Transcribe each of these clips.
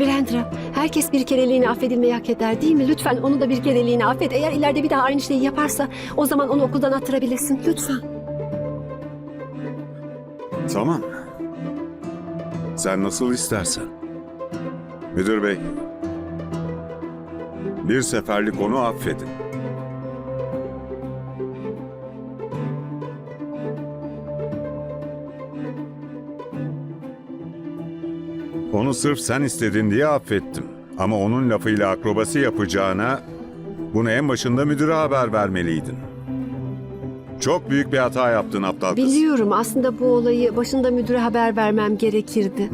Brandra, herkes bir kereliğine affedilmeyi hak eder değil mi? Lütfen onu da bir kereliğine affet. Eğer ileride bir daha aynı şeyi yaparsa o zaman onu okuldan attırabilirsin. Lütfen. Tamam. Sen nasıl istersen. Müdür bey. Bir seferlik onu affedin. Onu sırf sen istedin diye affettim. Ama onun lafıyla akrobasi yapacağına bunu en başında müdüre haber vermeliydin. Çok büyük bir hata yaptın aptal kız. Biliyorum aslında bu olayı başında müdüre haber vermem gerekirdi.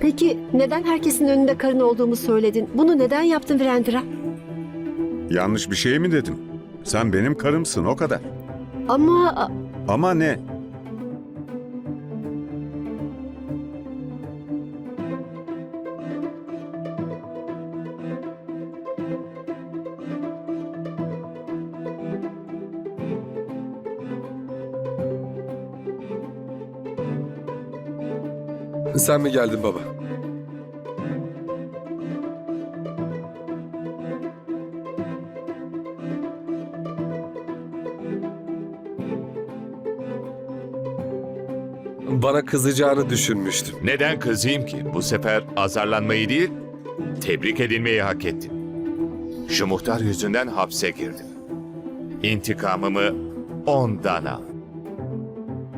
Peki neden herkesin önünde karın olduğumu söyledin? Bunu neden yaptın Brandra? Yanlış bir şey mi dedim? Sen benim karımsın o kadar. Ama Ama ne? Sen mi geldin baba? Bana kızacağını düşünmüştüm. Neden kızayım ki? Bu sefer azarlanmayı değil, tebrik edilmeyi hak ettin. Şu muhtar yüzünden hapse girdim. İntikamımı ondan al.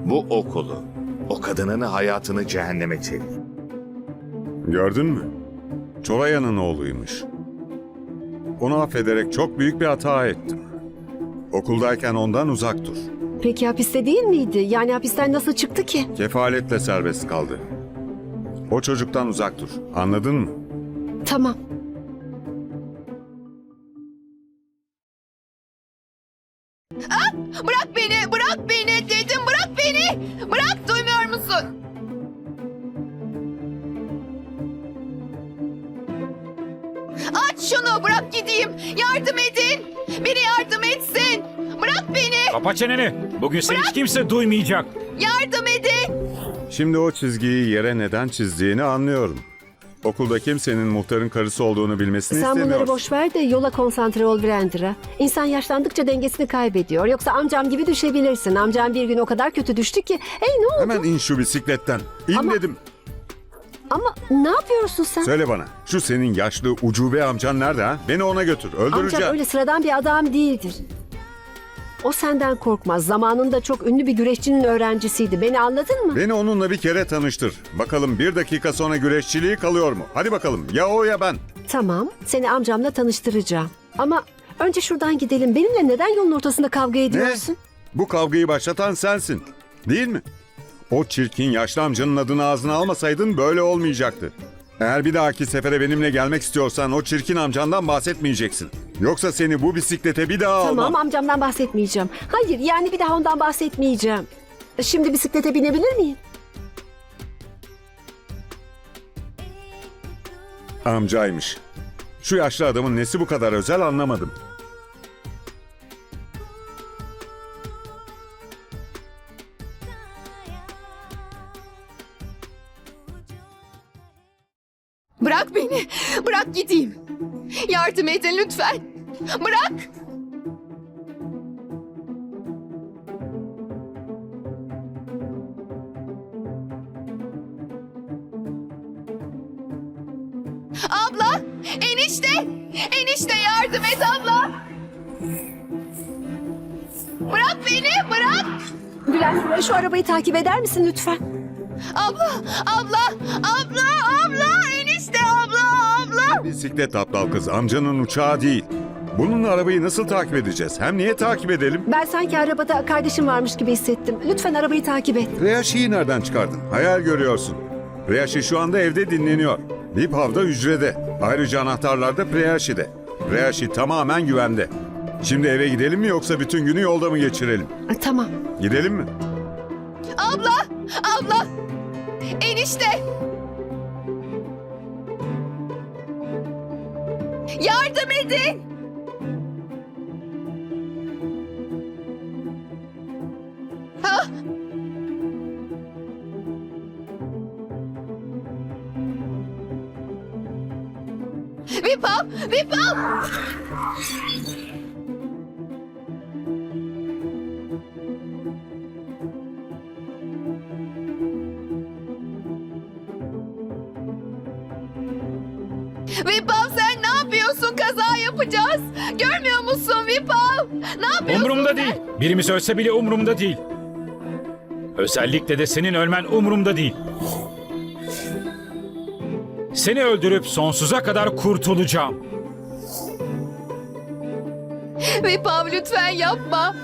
Bu okulu, o kadının hayatını cehenneme çevir. Gördün mü? Çoraya'nın oğluymuş. Onu affederek çok büyük bir hata ettim. Okuldayken ondan uzak dur. peki hapiste değil miydi? Yani hapisten nasıl çıktı ki? Kefaletle serbest kaldı. O çocuktan uzak dur. Anladın mı? Tamam. Bırak beni, Aç şunu, bırak gideyim. Yardım edin. Biri yardım etsin. Bırak beni, Kapa çeneni. Bugün seni hiç kimse duymayacak. yardım edin. Şimdi o çizgiyi yere neden çizdiğini anlıyorum. Okulda kimsenin muhtarın karısı olduğunu bilmesini Sen istemiyorsun. bunları boş ver de yola konsantre ol Brandra. İnsan yaşlandıkça dengesini kaybediyor. Yoksa amcam gibi düşebilirsin. Amcam bir gün o kadar kötü düştü ki. Hey ne oldu? Hemen in şu bisikletten. İn Ama- dedim. Ama ne yapıyorsun sen? Söyle bana. Şu senin yaşlı ucube amcan nerede ha? Beni ona götür. Öldüreceğim. Amcam öyle sıradan bir adam değildir. O senden korkmaz. Zamanında çok ünlü bir güreşçinin öğrencisiydi. Beni anladın mı? Beni onunla bir kere tanıştır. Bakalım bir dakika sonra güreşçiliği kalıyor mu? Hadi bakalım. Ya o ya ben. Tamam, seni amcamla tanıştıracağım. Ama önce şuradan gidelim. Benimle neden yolun ortasında kavga ediyorsun? Bu kavgayı başlatan sensin. Değil mi? O çirkin yaşlı amcanın adını ağzına almasaydın böyle olmayacaktı. Eğer bir dahaki sefere benimle gelmek istiyorsan o çirkin amcandan bahsetmeyeceksin. Yoksa seni bu bisiklete bir daha Tamam, almam. amcamdan bahsetmeyeceğim. Hayır, yani bir daha ondan bahsetmeyeceğim. Şimdi bisiklete binebilir miyim? Amcaymış. Şu yaşlı adamın nesi bu kadar özel anlamadım. Bırak beni, bırak gideyim. Yardım edin lütfen. Bırak. Abla, enişte, enişte yardım et abla. Bırak beni, bırak. Bülent, şu arabayı takip eder misin lütfen? Abla, abla, Bisiklet aptal kız amcanın uçağı değil. Bununla arabayı nasıl takip edeceğiz? Hem niye takip edelim? Ben sanki arabada kardeşim varmış gibi hissettim. Lütfen arabayı takip et. Reyaşi'yi nereden çıkardın? Hayal görüyorsun. Reyaşi şu anda evde dinleniyor. Vipav da hücrede. Ayrıca anahtarlar da Preyaşi'de. Reyaşi tamamen güvende. Şimdi eve gidelim mi yoksa bütün günü yolda mı geçirelim? Ha, Tamam. Gidelim mi? Abla, abla, enişte. Yardım edin. Ha? Vipav! Vipav! Yapacağız. Görmüyor musun Vipav? Ne yapıyorsun Umurumda sen? değil. Birimiz ölse bile umurumda değil. Özellikle de senin ölmen umurumda değil. Seni öldürüp sonsuza kadar kurtulacağım. Vipav lütfen yapma.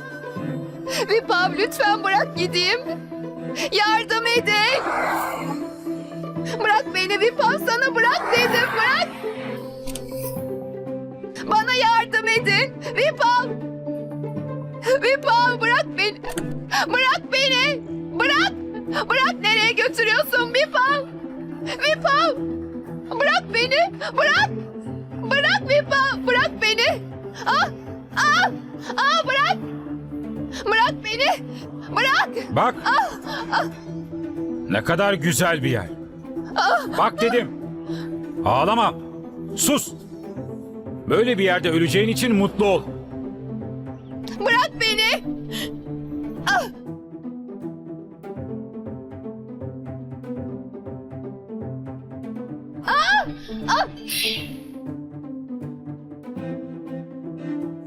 Vipav lütfen bırak gideyim. Yardım edin. Bırak beni Vipav sana bırak dedim bırak. Bana yardım edin. Vipav. Vipav bırak beni. Bırak beni. Bırak. Bırak nereye götürüyorsun Vipav? Vipav. Bırak beni. Bırak. Bırak Vipav. Bırak beni. Ah. Ah. Ah bırak. Bırak beni. Bırak. Bak. Ne kadar güzel bir yer. Bak dedim. Ağlama. Sus. Böyle bir yerde öleceğin için mutlu ol. Bırak beni.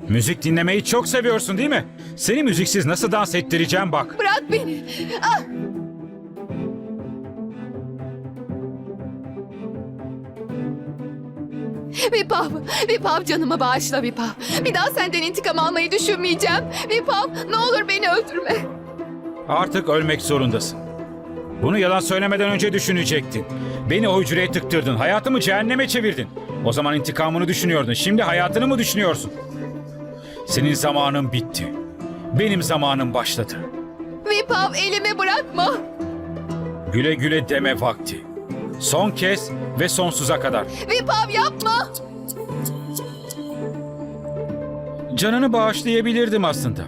Müzik dinlemeyi çok seviyorsun değil mi? Seni müziksiz nasıl dans ettireceğim bak. Bırak beni. Ah. Vipav, Vipav canımı bağışla Vipav. Bir daha senden intikam almayı düşünmeyeceğim. Vipav ne olur beni öldürme. Artık ölmek zorundasın. Bunu yalan söylemeden önce düşünecektin. Beni o hücreye tıktırdın. Hayatımı cehenneme çevirdin. O zaman intikamını düşünüyordun. Şimdi hayatını mı düşünüyorsun? Senin zamanın bitti. Benim zamanım başladı. Vipav elimi bırakma. Güle güle deme vakti. Son kez ve sonsuza kadar. Vipav yapma. Canını bağışlayabilirdim aslında.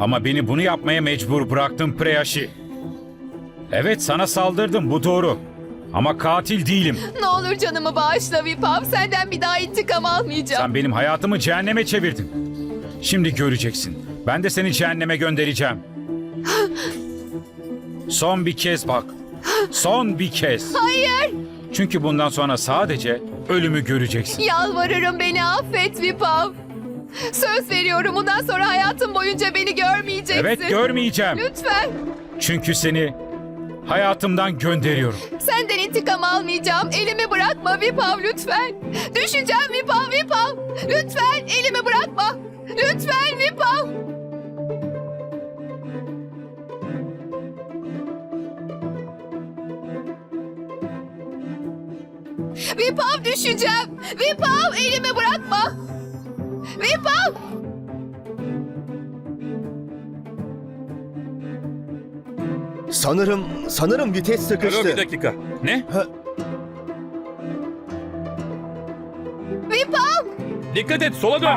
Ama beni bunu yapmaya mecbur bıraktın Preyashi. Evet sana saldırdım bu doğru. Ama katil değilim. Ne olur canımı bağışla Vipav. Senden bir daha intikam almayacağım. Sen benim hayatımı cehenneme çevirdin. Şimdi göreceksin. Ben de seni cehenneme göndereceğim. Son bir kez bak. Son bir kez. Hayır. Çünkü bundan sonra sadece ölümü göreceksin. Yalvarırım beni affet Vipav. Söz veriyorum bundan sonra hayatım boyunca beni görmeyeceksin. Evet görmeyeceğim. Lütfen. Çünkü seni hayatımdan gönderiyorum. Senden intikam almayacağım. Elimi bırakma Vipav lütfen. Düşeceğim Vipav Vipav. Lütfen elimi bırakma. Lütfen Vipav. Vipav düşeceğim. Vipav elimi bırakma. Vipav. Sanırım, sanırım vites sıkıştı. bir dakika. Ne? Vipav. Dikkat et sola dön.